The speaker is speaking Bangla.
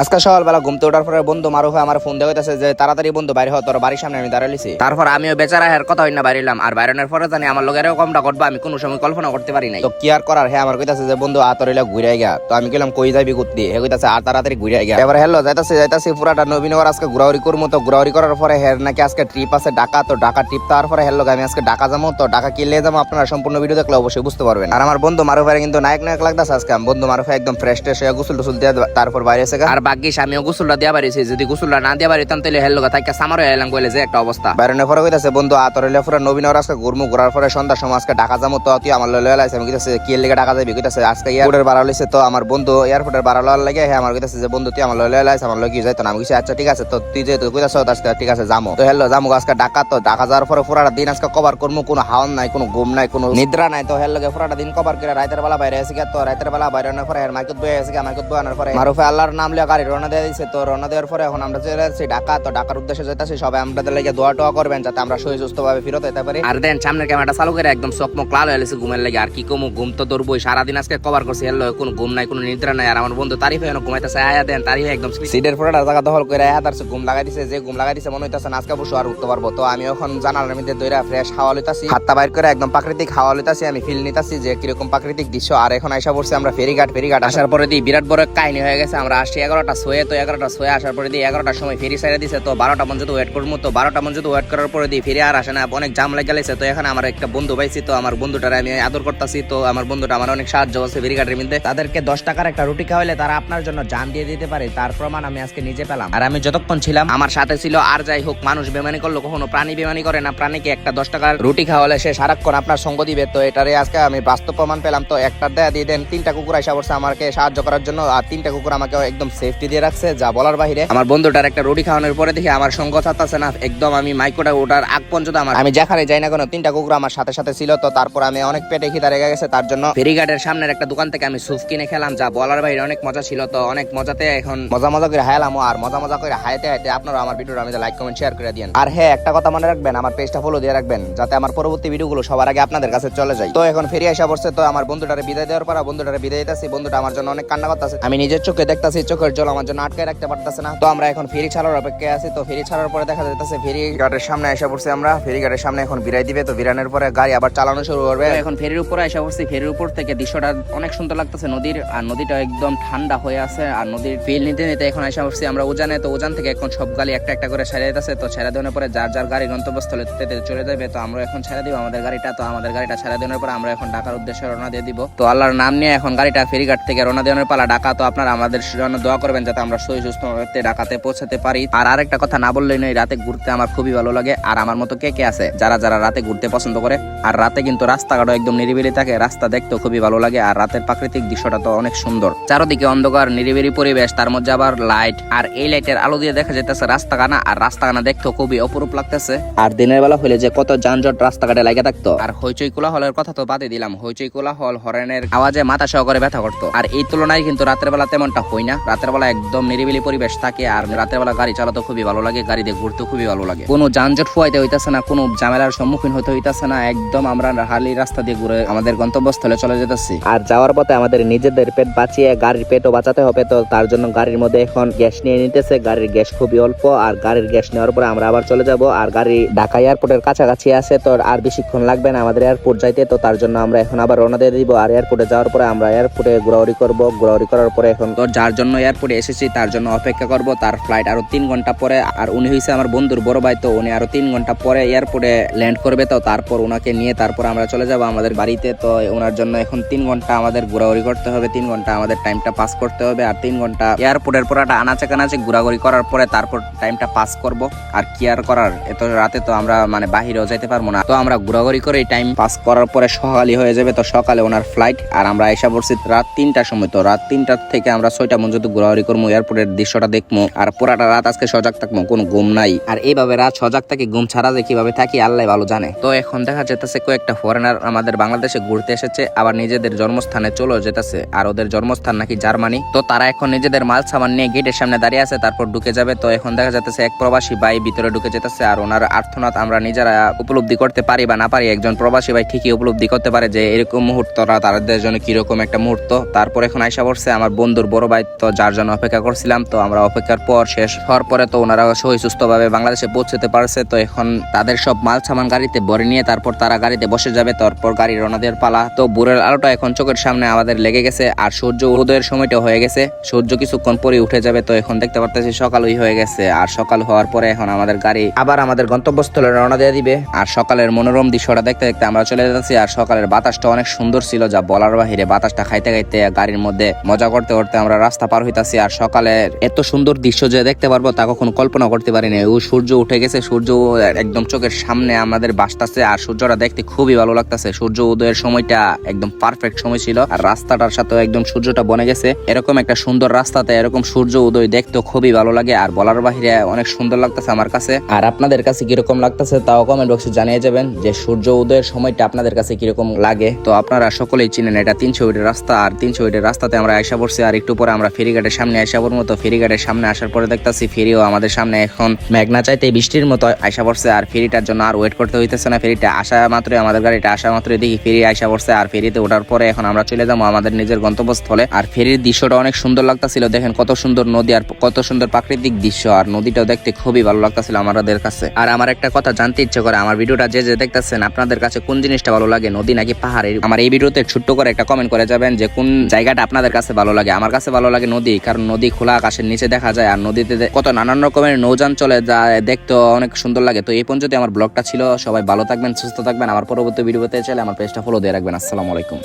আজকে সকালবেলা ঘুমতে ওঠার পরে বন্ধু মারু হয়ে আমার ফোন দেখাইতেছে যে, তাড়াতাড়ি বন্ধু, বাইরে হওয়া তোর বাড়ির সামনে আমি দাঁড়াইছি তারপর আমিও বেচারা হ্যার কথা হই না বাইরেলাম আর বাইরনের পরে জানি আমার লোকের এরকমটা ঘটবা, আমি কোনো সময় কল্পনা করতে পারি নাই। তো কি আর করার? হ্যাঁ আমার কইতাছে যে, বন্ধু আতরিলা ঘুরে গিয়া। তো আমি গেলাম কই যাবি কুত্তি? হে কইতাছে আর তাড়াতাড়ি ঘুরে গিয়া। এবার হেলো, যাইতাছে যাইতাছে, পুরাটা নবীনগর আজকে ঘুরাঘুরি করব তো ঘুরাঘুরি করার পরে হের নাকি আজকে ট্রিপ আছে ঢাকা। তো ঢাকা ট্রিপ তারপরে হেলো আমি আজকে ঢাকা যাব তো ঢাকা কি লিয়ে যাব আপনারা সম্পূর্ণ ভিডিও দেখলে অবশ্যই বুঝতে পারবেন। আর আমার বন্ধু মারুফ কিন্তু নায়ক নায়ক লাগতেছে আজকে। বন্ধু মারুফ একদম ফ্রেশ ট্রেশ হয়ে গোসল টুসুল দিয়ে তারপর বাইরে এসে আর বাকি আমিও গোসলটা দিয়া বাড়িছি যদি গোসলটা না দিয়া বাড়িতাম তাহলে হেল লগা থাকে সামার এলাম কইলে যে একটা অবস্থা। বাইরে পরে কইতাছে বন্ধু আতর হইলে পুরো নবীন ওর আজকে ঘুরমু ঘুরার পরে সন্ধ্যার সময় আজকে ঢাকা যাব তো তুই আমার লয়ে লাইছে আমি কইতাছে কি লিগে ঢাকা যাবি? কইতাছে আজকে এয়ারপোর্টের ভাড়া লইছে তো আমার বন্ধু এয়ারপোর্টের ভাড়া লওয়ার লাগে হ্যাঁ আমার কইতাছে যে বন্ধু তুই আমার লয়ে লাইছে আমার লগে যাইতো না? আমি কইছি আচ্ছা ঠিক আছে তো তুই যেহেতু কইতাছ আজকে ঠিক আছে যামু। তো হেলো যামু আজকে ঢাকা তো ঢাকা যাওয়ার পরে পুরাটা দিন আজকে কভার করমু কোনো হাওন নাই কোনো ঘুম নাই কোনো নিদ্রা নাই। তো হেল লগে পুরাটা দিন কভার করে রাতের বেলা বাইরে এসে গিয়া তো রাতের বেলা বাইরে পরে মাইকুত বয়ে এসে মাইকুত বয়ে আনার পরে মারুফে আল্লাহর নাম লিয়া গাড়ি রওনা দিয়ে দিছে তো রওনা দেওয়ার পরে এখন আমরা চলে যাচ্ছি ঢাকা। তো ঢাকার উদ্দেশ্যে যাইতাছি সবাই আমাদের লাগে দোয়া টোয়া করবেন যাতে আমরা সহি সুস্থ ভাবে ফিরত হতে পারি। আর দেন সামনের ক্যামেরাটা চালু করে একদম চকমক লাল হয়ে গেছে ঘুমের লাগে। আর কি কমু ঘুম তো ধরবই। সারাদিন আজকে কভার করছি হেল কোনো ঘুম নাই কোনো নিদ্রা নাই। আর আমার বন্ধু তারিফ হয়ে ঘুমাইতেছে আয়া দেন তারিফ একদম সিটের পুরোটা জায়গা দখল করে আয়া তার ঘুম লাগাই দিছে যে ঘুম লাগাই দিছে মনে হইতাছে আজকে বসে আর উঠতে পারব। তো আমি এখন জানালার মধ্যে দইরা ফ্রেশ হাওয়া লইতাছি হাতটা বাইর করে একদম প্রাকৃতিক হাওয়া লইতাছি আমি ফিল নিতাছি যে কীরকম প্রাকৃতিক দৃশ্য। আর এখন আইসা পড়ছি আমরা ফেরিঘাট ফেরিঘাট আসার পরে দিয়ে বিরাট বড় কাহিনী হয়ে গেছে। আমরা আসছি এগারোটা শোয়ে তো এগারোটা শোয়ে আসার পরে দিয়ে এগারোটার সময় ফেরি সাইডে দিছে, তো বারোটা পর্যন্ত ওয়েট করব, তো বারোটা পর্যন্ত ওয়েট করার পরে দিয়ে ফিরে আর আসে না, অনেক জাম লেগে গেছে, তো এখানে আমার একটা বন্ধু পাইছি, তো আমার বন্ধুটার আমি আদর করতেছি, তো আমার বন্ধুটা আমার অনেক সাহায্য আছে ফেরিঘাটের মধ্যে। তাদেরকে দশ টাকার একটা রুটি খাওয়াইলে তারা আপনার জন্য জান দিয়ে দিতে পারে, তার প্রমাণ আমি আজকে নিজে পেলাম। আর আমি যতক্ষণ ছিলাম, আমার সাথে ছিল আর যাই হোক, মানুষ বেমানি করল, কখনো প্রাণী বেমানি করে না, প্রাণীকে একটা দশ টাকার রুটি খাওয়ালে সে সারাক্ষণ আপনার সঙ্গ দিবে, তো এটারে আজকে আমি বাস্তব প্রমাণ পেলাম, তো একটা দেয়া দিয়ে দেন, তিনটা কুকুর আইসা পড়ছে আমাকে সাহায্য করার জন্য, আর তিনটা কুকুর আমাকে একদম সেফটি দিয়ে রাখছে যা বলার বাইরে আমার বন্ধুটার একটা রুটি খাওয়ানোর পরে দেখি আমার সঙ্গ ছাড়তেছে না একদম আমি মাইকোটা ওটার আগ পর্যন্ত আমার আমি যেখানে যাই না কোনো তিনটা কুকুর আমার সাথে সাথে ছিল তো তারপর আমি অনেক পেটে খিদা রেগে গেছে তার জন্য ফেরিঘাটের সামনের একটা দোকান থেকে আমি সুপ কিনে খেলাম যা বলার বাইরে অনেক মজা ছিল তো অনেক মজাতে এখন মজা মজা করে হায়ালাম আর মজা মজা করে হাইতে হাইতে আপনারা আমার ভিডিওটা আমি লাইক কমেন্ট শেয়ার করে দিন আর হ্যাঁ একটা কথা মনে রাখবেন আমার পেজটা ফলো দিয়ে রাখবেন যাতে আমার পরবর্তী ভিডিওগুলো সবার আগে আপনাদের কাছে চলে যায়। তো এখন ফেরি আসা পড়ছে তো আমার বন্ধুটারে বিদায় দেওয়ার পর বন্ধুটারে বিদায় দিতেছি বন্ধুটা আমার জন্য অনেক কান্না করতেছে। আমি নিজের চোখে দেখতাছি চোখের জল আমার জন্য আটকে রাখতে পারতেছে না। তো আমরা এখন ফেরি ছাড়ার অপেক্ষায় আছি। তো ফেরি ছাড়ার পরে দেখা যাইতেছে, ফেরি ঘাটের সামনে এসে পড়ছি আমরা। ফেরি ঘাটের সামনে এখন বিরাই দিবে। তো বিরানের পরে গাড়ি আবার চালানো শুরু করবে। এখন ফেরির উপরে এসে পড়ছি। ফেরির উপর থেকে দৃশ্যটা অনেক সুন্দর লাগতেছে নদীর। আর নদীটা একদম ঠান্ডা হয়ে আছে। আর নদীর ফিল নিতে নিতে এখন এসে পড়ছি আমরা উজানে। তো উজান থেকে এখন সব গাড়ি একটা একটা করে ছেড়ে দিতেছে। তো ছেড়ে দেওয়ার পরে যার যার গাড়ি গন্তব্যস্থলে চলে যাবে, তো আমরা এখন ছেড়ে দিব আমাদের গাড়িটা। তো আমাদের গাড়িটা ছেড়ে দেওয়ার পরে আমরা এখন ঢাকার উদ্দেশ্যে রওনা দিয়ে দিব। তো আল্লাহর নাম নিয়ে এখন গাড়িটা ফেরিঘাট থেকে রওনা দেওয়ার পালা ঢাকা। তো আপনারা আমাদের জন্য দোয়া করবেন যাতে আমরা সহি সুস্থ ঢাকাতে পৌঁছাতে পারি। আর আরেকটা কথা না বললেই নয়, রাতে ঘুরতে আমার খুবই ভালো লাগে। আর আমার মতো কে কে আছে? যারা যারা রাতে ঘুরতে পছন্দ করে। আর রাতে কিন্তু রাস্তাঘাটও একদম নিরিবিলি থাকে, রাস্তা দেখতেও খুবই ভালো লাগে। আর রাতের প্রাকৃতিক দৃশ্যটা তো অনেক সুন্দর। চারদিকে অন্ধকার, নিরিবিলি পরিবেশ, তার মধ্যে আবার লাইট আর এই লাইটের আলো দিয়ে দেখা যেতেছে রাস্তাখানা, আর রাস্তাখানা দেখতেও খুবই অপরূপ লাগতেছে। আর দিনের বেলা হলে যে কত যানজট রাস্তাঘাটে লাগে থাকতো। আর হইচই কোলাহলের কথা তো বাদে দিলাম। হইচই কোলাহল, হরেনের আওয়াজে মাথা সহকারে ব্যথা করতো। আর এই তুলনায় কিন্তু রাতের বেলা তেমনটা হয় না। রাতের বেলা একদম নিরিবিলি পরিবেশ থাকে আর রাতের বেলা গাড়ি চালাতে খুবই ভালো লাগে গাড়ি দিয়ে ঘুরতে খুবই ভালো লাগে। কোনো যানজট ফুয়াইতে হইতাছে না কোনো ঝামেলার সম্মুখীন হতে হইতাছে না একদম আমরা হালি রাস্তা দিয়ে ঘুরে আমাদের গন্তব্যস্থলে চলে যেতেছি। আর যাওয়ার পথে আমাদের নিজেদের পেট বাঁচিয়ে গাড়ির পেটও বাঁচাতে হবে তো তার জন্য গাড়ির মধ্যে এখন গ্যাস নিয়ে নিতেছে গাড়ির গ্যাস খুবই অল্প আর গাড়ির গ্যাস নেওয়ার পরে আমরা আবার চলে যাব আর গাড়ি ঢাকা এয়ারপোর্টের কাছাকাছি আছে তো আর বেশিক্ষণ লাগবে না আমাদের এয়ারপোর্ট যাইতে তো তার জন্য আমরা এখন আবার রওনা দিয়ে দিব আর এয়ারপোর্টে যাওয়ার পরে আমরা এয়ারপোর্টে ঘোরাঘুরি করব ঘোরাঘুরি করার পরে এখন তো যার জন্য এয়ারপোর্টে এসেছি, তার জন্য অপেক্ষা করব। তার ফ্লাইট আরও তিন ঘণ্টা পরে, আর উনি হয়েছে আমার বন্ধুর বড় ভাই, তো উনি আরও তিন ঘণ্টা পরে এয়ারপোর্টে ল্যান্ড করবে, তো তারপর ওনাকে নিয়ে তারপর আমরা চলে যাব আমাদের বাড়িতে। তো ওনার জন্য এখন তিন ঘণ্টা আমাদের ঘোরাঘুরি করতে হবে, তিন ঘণ্টা আমাদের টাইমটা পাস করতে হবে, আর তিন ঘণ্টা এয়ারপোর্টের পরাটা আনাচে কানাচে ঘোরাঘুরি করার পরে তারপর টাইমটা পাস করব। আর কি আর করার? এত রাতে তো আমরা মানে বাহিরেও যাইতে পারব না। তো আমরা ঘোরাঘুরি করে টাইম পাস করার পরে সকালই হয়ে যাবে, তো সকালে ওনার ফ্লাইট আর আমরা এসে পড়ছি রাত তিনটার সময়। তো রাত তিনটার থেকে আমরা ছয়টা পর্যন্ত ঘোরাঘুরি করব এয়ারপোর্টের দৃশ্যটা দেখব আর পুরাটা রাত আজকে সজাগ থাকব কোনো ঘুম নাই। আর এইভাবে রাত সজাগ থাকি, ঘুম ছাড়া যে কীভাবে থাকি, আল্লাহ ভালো জানে। তো এখন দেখা যেতেছে কয়েকটা ফরেনার আমাদের বাংলাদেশে ঘুরতে এসেছে, আবার নিজেদের জন্মস্থানে চলে যেতেছে। আর ওদের জন্মস্থান নাকি জার্মানি। তো তারা এখন নিজেদের মাল সামান নিয়ে গেটের সামনে দাঁড়িয়ে আছে, তারপর ঢুকে যাবে। তো এখন দেখা যাচ্ছে এক প্রবাসী ভাই ভিতরে ঢুকে যেতেছে, আর ওনার আর্থনাথ আমরা নিজেরা উপলব্ধি করতে পারি বা না পারি, একজন প্রবাসী ভাই ঠিকই উপলব্ধি করতে পারে যে এরকম মুহূর্তটা তাদের জন্য কীরকম একটা মুহূর্ত। তারপর এখন আইসা পড়ছে, আমার বন্ধুর বড় ভাই তো যার জন্য অপেক্ষা করছিলাম, তো আমরা অপেক্ষার পর শেষ হওয়ার পরে তো ওনারা সহি সুস্থভাবে বাংলাদেশে পৌঁছতে পারছে, তো এখন তাদের সব মাল সামান গাড়িতে ভরে নিয়ে তারপর তারা গাড়িতে বসে যাবে, তারপর গাড়ি রওনা দেওয়ার পালা। তো বুড়ের আলোটা এখন চোখের সামনে আমাদের লেগে গেছে, আর সূর্য উদয়ের সময়টা হয়ে গেছে। সূর্য কিছুক্ষণ পরে উঠে যাবে, তো এখন দেখতে পারতেছি সকালই হয়ে গেছে, আর সকাল হওয়ার পরে এখন আমাদের গাড়ি আবার আমাদের গন্তব্যস্থলে রওনা দিয়ে দিবে। আর সকালের মনোরম দৃশ্যটা দেখতে দেখতে আমরা চলে যাচ্ছি, আর সকালের বাতাসটা অনেক সুন্দর ছিল, যা বলার বাহিরে বাতাসটা খাইতে খাইতে গাড়ির মধ্যে মজা করতে করতে আমরা রাস্তা পার হইতাছি। আর সকালের এত সুন্দর দৃশ্য যে দেখতে পারব তা কখনো কল্পনা করতে পারিনি। ও সূর্য উঠে গেছে, সূর্য একদম চোখের সামনে আমাদের বাসতাছে আর সূর্যটা দেখতে খুবই ভালো লাগতেছে। সূর্য উদয়ের সময়টা একদম পারফেক্ট সময় ছিল আর রাস্তাটার সাথে একদম সূর্যটা বনে গেছে। এরকম একটা সুন্দর রাস্তাতে এরকম সূর্য উদয় দেখতে খুবই ভালো লাগে আর বলার বাহিরে অনেক সুন্দর লাগতেছে আমার কাছে। আর আপনাদের কাছে কীরকম লাগতেছে তাও কমেন্ট বক্সে জানিয়ে যাবেন যে সূর্য উদয়ের সময়টা আপনাদের কাছে কীরকম লাগে। তো আপনারা সকলেই চিনেন এটা তিনশো রাস্তা আর তিনশো রাস্তাতে আমরা আয়সা পড়ছি আর একটু পরে আমরা ফেরিঘাটের সামনে আয়সা পড়ব। তো ফেরিঘাটের সামনে আসার পরে দেখতাছি ফেরিও আমাদের সামনে এখন মেঘনা চাইতে বৃষ্টির মতো আয়সা পড়ছে, আর ফেরিটার জন্য আর ওয়েট করতে হইতেছে না। ফেরিটা আসা মাত্রই, আমাদের গাড়িটা আসা মাত্রই দেখি ফেরি আয়সা পড়ছে, আর ফেরিতে ওঠার পরে এখন আমরা চলে যাব আমাদের নিজের গন্তব্যস্থলে। আর ফেরির দৃশ্যটা অনেক সুন্দর লাগতাছিল, দেখেন কত সুন্দর নদী আর কত সুন্দর প্রাকৃতিক দৃশ্য, আর নদীটাও দেখতে খুবই ভালো লাগতাছিল আমাদের কাছে। আর আমার একটা কথা জানতে ইচ্ছে করে, আমার ভিডিওটা যে যে দেখতেছেন, আপনাদের কাছে কোন জিনিসটা ভালো লাগে, নদী নাকি পাহাড় এই- আমার এই ভিডিওতে ছোট্ট করে একটা কমেন্ট করে যাবেন যে কোন জায়গাটা আপনাদের কাছে ভালো লাগে। আমার কাছে ভালো লাগে নদী কারণ নদী খোলা আকাশের নিচে দেখা যায় আর নদীতে কত নানান রকমের নৌযান চলে যা দেখতে অনেক সুন্দর লাগে। তো এই পর্যন্ত আমার ব্লগটা ছিল। সবাই ভালো থাকবেন, সুস্থ থাকবেন। আমার পরবর্তী ভিডিওতে চলে আমার পেজটা ফলো দিয়ে রাখবেন। আসসালামু আলাইকুম।